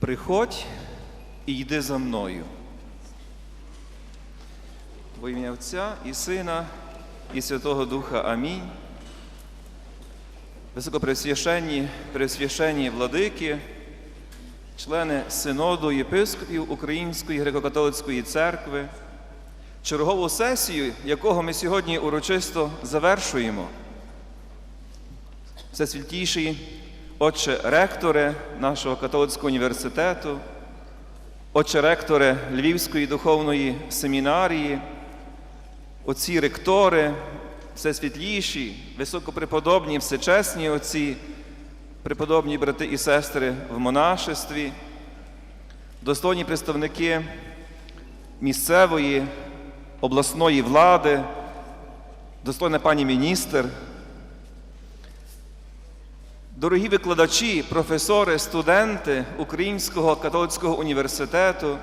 Приходь і йди за мною. Во ім'я Отця і Сина, і Святого Духа. Амінь. Високопресвященні, пресвященні владики, члени Синоду єпископів Української греко-католицької церкви, чергову сесію, якого ми сьогодні урочисто завершуємо. Всесвятіший отче ректори нашого католицького університету, отче ректори Львівської духовної семінарії, отці ректори, всесвітліші, високопреподобні, всечесні отці, преподобні брати і сестри в монашестві, достойні представники місцевої обласної влади, достойна пані міністр, Дорогі викладачі, професори, студенти Українського католицького університету,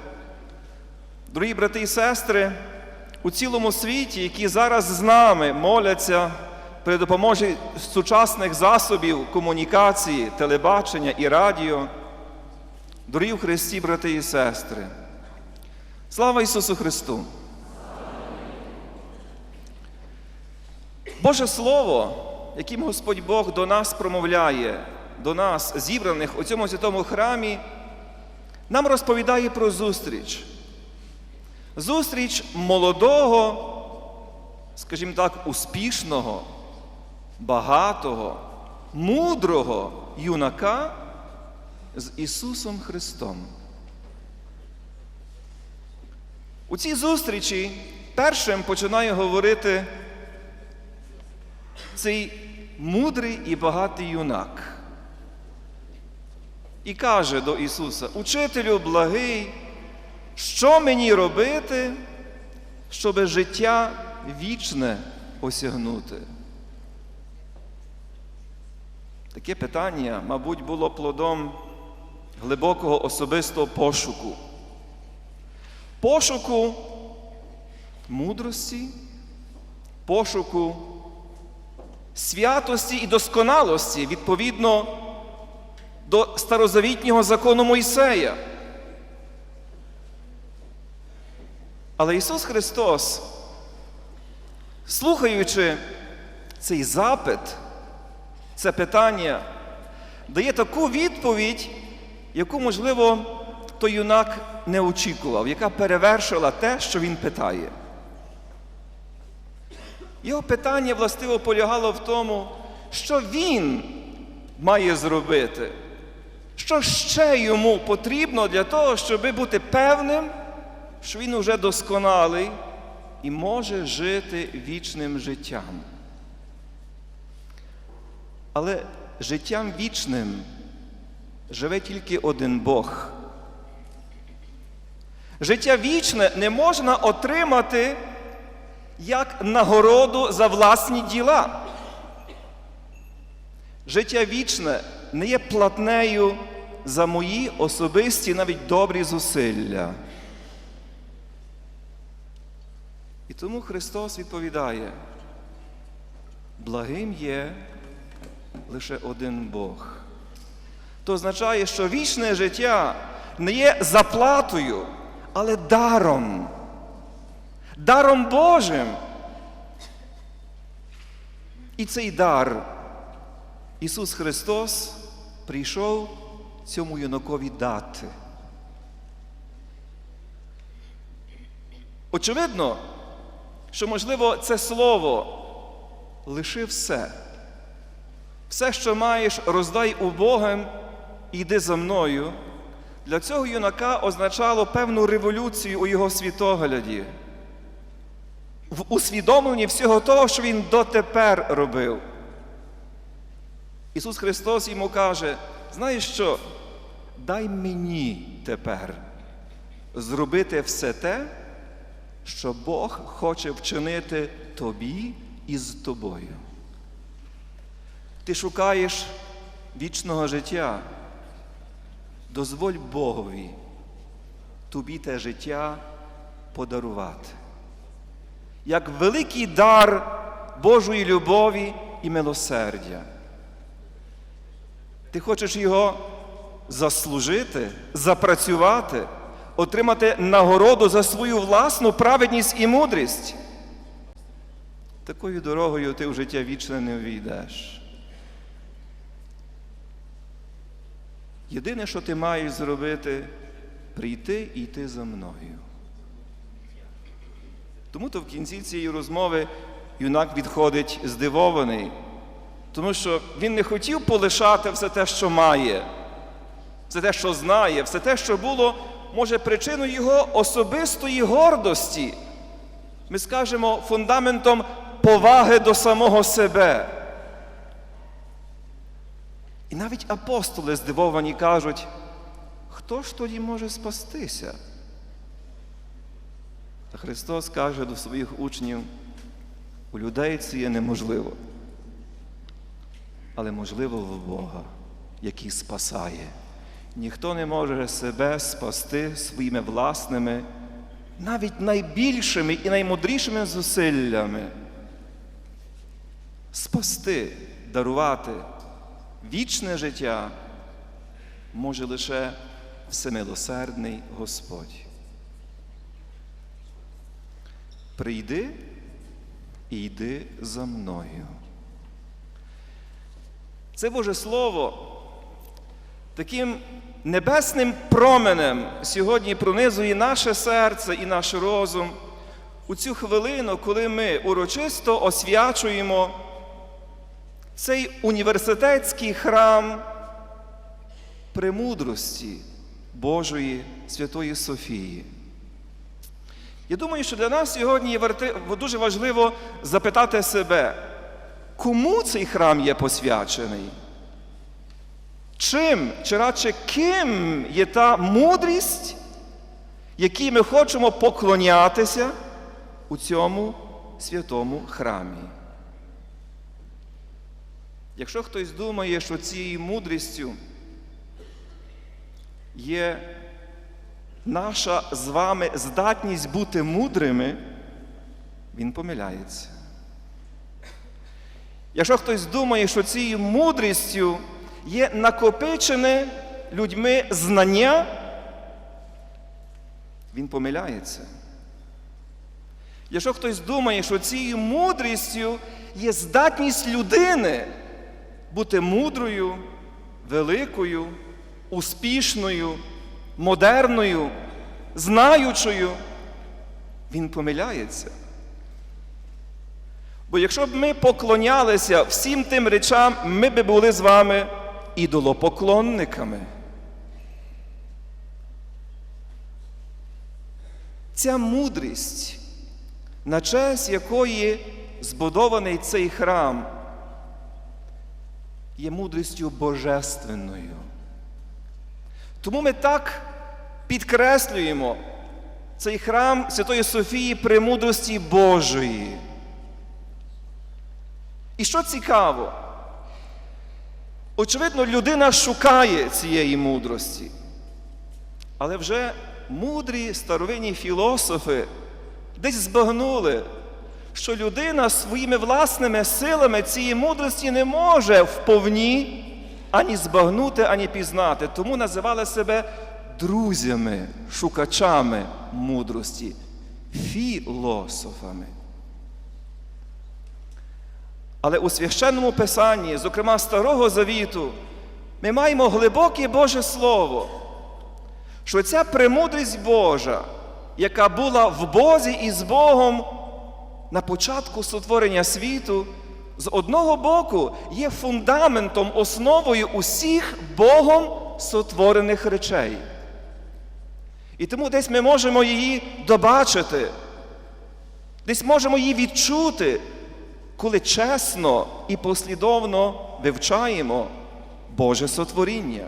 дорогі брати і сестри у цілому світі, які зараз з нами моляться при допомозі сучасних засобів комунікації, телебачення і радіо, дорогі в Христі, брати і сестри. Слава Ісусу Христу! Боже Слово! яким Господь Бог до нас промовляє, до нас, зібраних у цьому святому храмі, нам розповідає про зустріч. Зустріч молодого, скажімо так, успішного, багатого, мудрого юнака з Ісусом Христом. У цій зустрічі першим починає говорити цей мудрий і багатий юнак. І каже до Ісуса: Учителю благий, що мені робити, щоб життя вічне осягнути? Таке питання, мабуть, було плодом глибокого особистого пошуку. Пошуку мудрості, пошуку святості і досконалості відповідно до старозавітнього закону Мойсея. Але Ісус Христос, слухаючи цей запит, це питання, дає таку відповідь, яку, можливо, той юнак не очікував, яка перевершила те, що він питає. Його питання властиво полягало в тому, що він має зробити, що ще йому потрібно для того, щоб бути певним, що він уже досконалий і може жити вічним життям. Але життям вічним живе тільки один Бог. Життя вічне не можна отримати як нагороду за власні діла. Життя вічне не є платнею за мої особисті навіть добрі зусилля. І тому Христос відповідає, благим є лише один Бог. То означає, що вічне життя не є заплатою, але даром даром Божим. І цей дар Ісус Христос прийшов цьому юнакові дати. Очевидно, що, можливо, це слово лиши все. Все, що маєш, роздай убогим і йди за мною. Для цього юнака означало певну революцію у його світогляді в усвідомленні всього того, що він дотепер робив. Ісус Христос йому каже: знаєш що? Дай мені тепер зробити все те, що Бог хоче вчинити тобі і з тобою. Ти шукаєш вічного життя. Дозволь Богові тобі те життя подарувати як великий дар Божої любові і милосердя. Ти хочеш його заслужити, запрацювати, отримати нагороду за свою власну праведність і мудрість. Такою дорогою ти в життя вічне не увійдеш. Єдине, що ти маєш зробити, прийти і йти за мною. Тому то в кінці цієї розмови юнак відходить здивований, тому що він не хотів полишати все те, що має, все те, що знає, все те, що було, може, причиною його особистої гордості. Ми скажемо фундаментом поваги до самого себе. І навіть апостоли здивовані кажуть, хто ж тоді може спастися? Та Христос каже до своїх учнів, у людей це є неможливо, але можливо в Бога, який спасає. Ніхто не може себе спасти своїми власними, навіть найбільшими і наймудрішими зусиллями. Спасти, дарувати вічне життя може лише всемилосердний Господь. Прийди і йди за мною. Це Боже Слово таким небесним променем сьогодні пронизує наше серце і наш розум у цю хвилину, коли ми урочисто освячуємо цей університетський храм премудрості Божої Святої Софії. Я думаю, що для нас сьогодні дуже важливо запитати себе, кому цей храм є посвячений? Чим, чи радше ким є та мудрість, якій ми хочемо поклонятися у цьому святому храмі? Якщо хтось думає, що цією мудрістю є наша з вами здатність бути мудрими, він помиляється. Якщо хтось думає, що цією мудрістю є накопичене людьми знання, він помиляється. Якщо хтось думає, що цією мудрістю є здатність людини бути мудрою, великою, успішною, модерною, знаючою, він помиляється. Бо якщо б ми поклонялися всім тим речам, ми б були з вами ідолопоклонниками. Ця мудрість, на честь якої збудований цей храм, є мудрістю божественною. Тому ми так підкреслюємо цей храм Святої Софії премудрості Божої. І що цікаво, очевидно, людина шукає цієї мудрості. Але вже мудрі старовинні філософи десь збагнули, що людина своїми власними силами цієї мудрості не може вповні ані збагнути, ані пізнати. Тому називали себе друзями, шукачами мудрості, філософами. Але у священному Писанні, зокрема Старого Завіту, ми маємо глибоке Боже Слово, що ця премудрість Божа, яка була в Бозі і з Богом на початку сотворення світу, з одного боку є фундаментом, основою усіх Богом сотворених речей. І тому десь ми можемо її добачити, десь можемо її відчути, коли чесно і послідовно вивчаємо Боже сотворіння.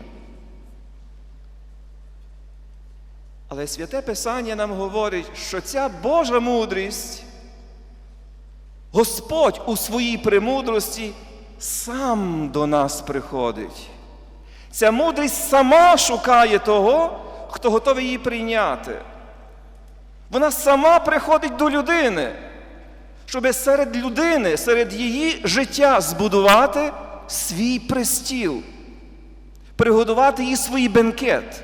Але святе Писання нам говорить, що ця Божа мудрість, Господь у своїй премудрості сам до нас приходить. Ця мудрість сама шукає того, хто готовий її прийняти. Вона сама приходить до людини. щоб серед людини, серед її життя збудувати свій престіл, приготувати їй свій бенкет.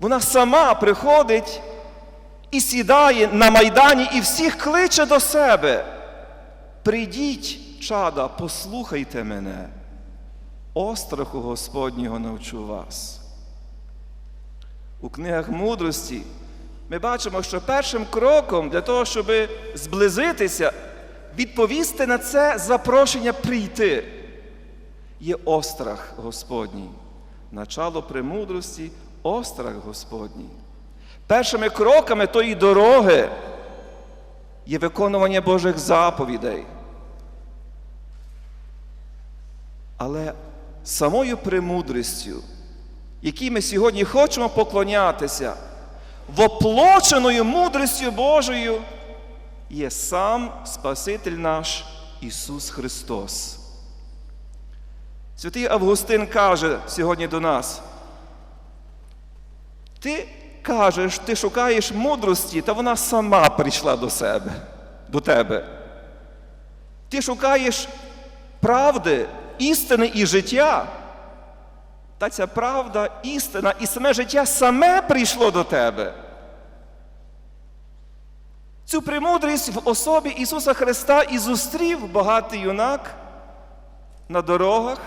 Вона сама приходить і сідає на майдані і всіх кличе до себе. Прийдіть, чада, послухайте мене, остраху Господнього навчу вас. У книгах мудрості ми бачимо, що першим кроком для того, щоб зблизитися, відповісти на це запрошення прийти, є острах Господній. Начало премудрості острах Господній. Першими кроками тої дороги є виконування Божих заповідей. Але самою премудрістю, якій ми сьогодні хочемо поклонятися, воплоченою мудрістю Божою є сам Спаситель наш Ісус Христос. Святий Августин каже сьогодні до нас, ти кажеш, ти шукаєш мудрості, та вона сама прийшла до себе, до тебе. Ти шукаєш правди, істини і життя. Та ця правда, істина і саме життя саме прийшло до тебе. Цю премудрість в особі Ісуса Христа і зустрів багатий юнак на дорогах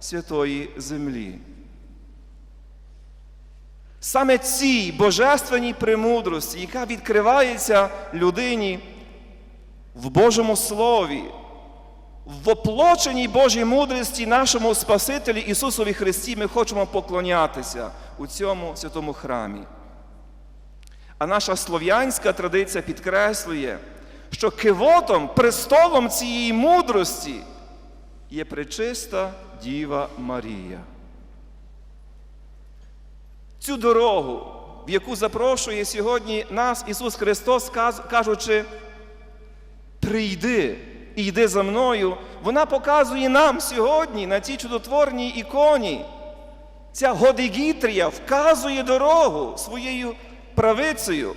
святої землі. Саме цій божественній премудрості, яка відкривається людині в Божому Слові, в оплоченій Божій мудрості нашому Спасителі Ісусові Христі, ми хочемо поклонятися у цьому святому храмі. А наша слов'янська традиція підкреслює, що кивотом, престолом цієї мудрості є пречиста Діва Марія. Цю дорогу, в яку запрошує сьогодні нас Ісус Христос, кажучи, прийди і йди за мною, вона показує нам сьогодні на цій чудотворній іконі. Ця Годигітрія вказує дорогу своєю правицею,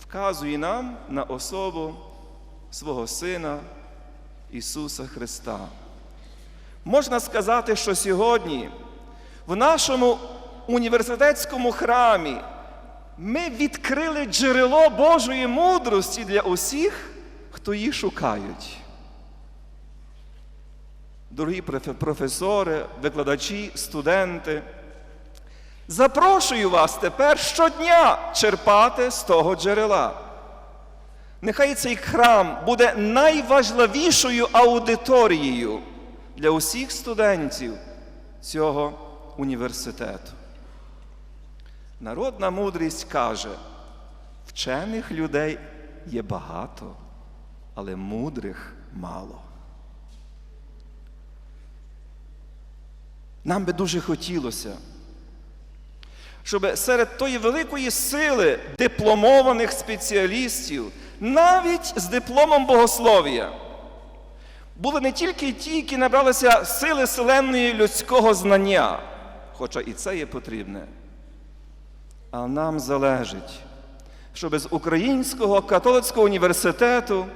вказує нам на особу свого Сина Ісуса Христа. Можна сказати, що сьогодні в нашому університетському храмі ми відкрили джерело Божої мудрості для усіх, хто її шукають. Дорогі професори, викладачі, студенти, запрошую вас тепер щодня черпати з того джерела. Нехай цей храм буде найважливішою аудиторією для усіх студентів цього університету. Народна мудрість каже, вчених людей є багато, але мудрих мало. Нам би дуже хотілося, щоб серед тої великої сили дипломованих спеціалістів, навіть з дипломом богослов'я, були не тільки ті, які набралися сили селенної людського знання, хоча і це є потрібне. А нам залежить, щоб з Українського католицького університету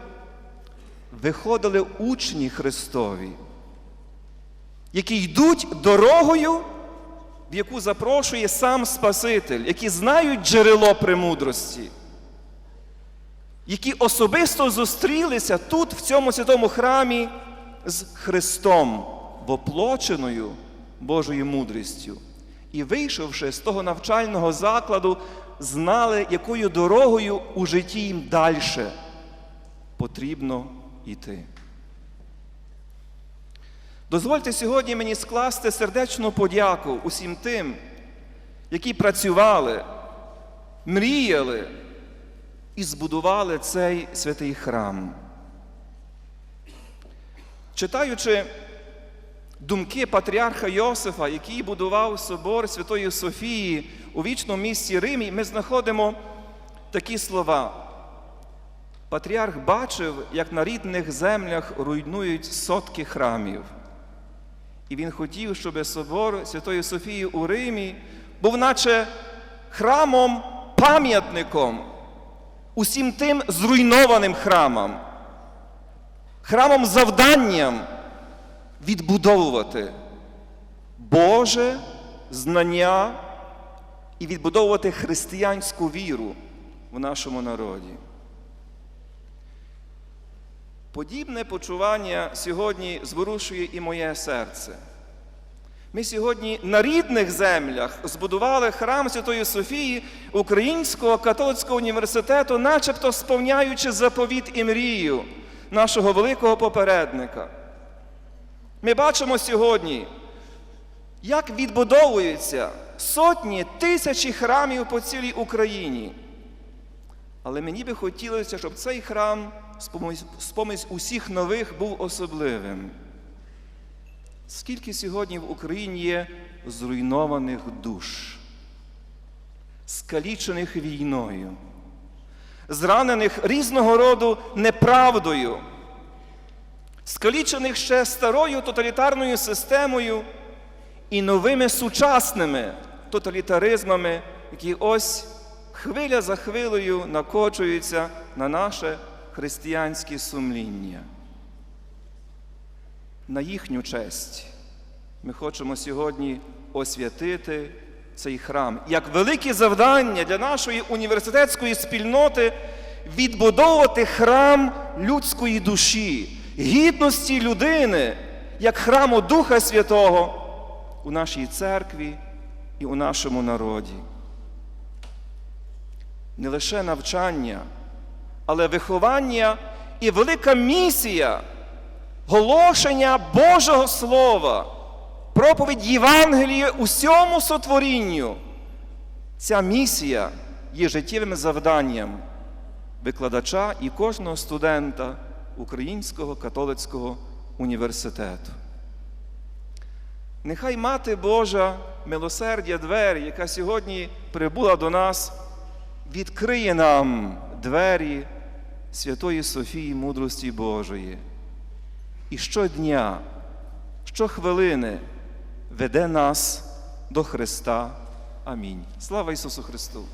виходили учні Христові, які йдуть дорогою, в яку запрошує сам Спаситель, які знають джерело премудрості, які особисто зустрілися тут, в цьому святому храмі, з Христом, воплоченою Божою мудрістю. І, вийшовши з того навчального закладу, знали, якою дорогою у житті їм далі потрібно йти. Дозвольте сьогодні мені скласти сердечну подяку усім тим, які працювали, мріяли і збудували цей святий храм. Читаючи думки патріарха Йосифа, який будував собор Святої Софії у вічному місті Римі, ми знаходимо такі слова. Патріарх бачив, як на рідних землях руйнують сотки храмів. І він хотів, щоб собор Святої Софії у Римі був наче храмом, пам'ятником усім тим зруйнованим храмам, храмом завданням відбудовувати Боже знання і відбудовувати християнську віру в нашому народі. Подібне почування сьогодні зворушує і моє серце. Ми сьогодні на рідних землях збудували храм Святої Софії Українського католицького університету, начебто сповняючи заповіт і мрію нашого великого попередника. Ми бачимо сьогодні, як відбудовуються сотні тисячі храмів по цілій Україні. Але мені би хотілося, щоб цей храм з поміж усіх нових був особливим. Скільки сьогодні в Україні є зруйнованих душ, скалічених війною, зранених різного роду неправдою, скалічених ще старою тоталітарною системою і новими сучасними тоталітаризмами, які ось хвиля за хвилею накочуються на наше християнське сумління. На їхню честь ми хочемо сьогодні освятити цей храм як велике завдання для нашої університетської спільноти відбудовувати храм людської душі, гідності людини, як храму Духа Святого у нашій церкві і у нашому народі. Не лише навчання, але виховання і велика місія голошення Божого Слова, проповідь Євангелії усьому сотворінню. Ця місія є життєвим завданням викладача і кожного студента Українського католицького університету. Нехай Мати Божа милосердя двері, яка сьогодні прибула до нас, відкриє нам двері Святої Софії мудрості Божої. І щодня, щохвилини веде нас до Христа. Амінь. Слава Ісусу Христу!